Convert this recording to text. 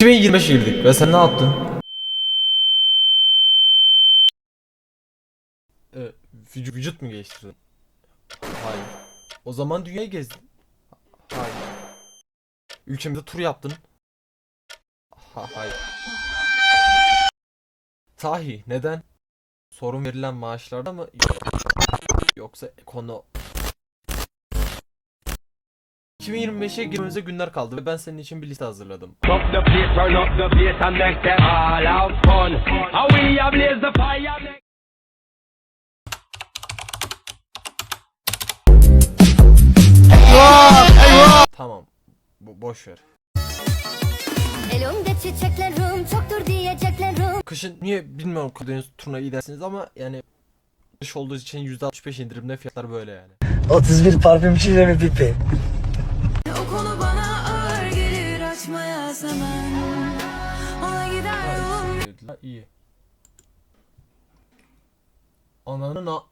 2025 girdik ve sen ne yaptın? Ee, vücut, vücut mu geliştirdin? Hayır. O zaman dünyayı gezdin. Hayır. Ülkemizde tur yaptın. Ha, hayır. Tahi neden? Sorun verilen maaşlarda mı? Yoksa konu 2025'e girmemize günler kaldı ve ben senin için bir liste hazırladım. Up the place, turn up the bass and make them all have fun. How we a blaze the fire. make- Tamam. Bu boş ver. Elimde çiçeklerim çoktur diyeceklerim Kışın niye bilmiyorum Karadeniz turuna iyi dersiniz ama yani kış olduğu için %65 indirimde fiyatlar böyle yani. 31 parfümçüyle mi pipi? Açmaya zaman Ona gider yolum iyi. Ananın a...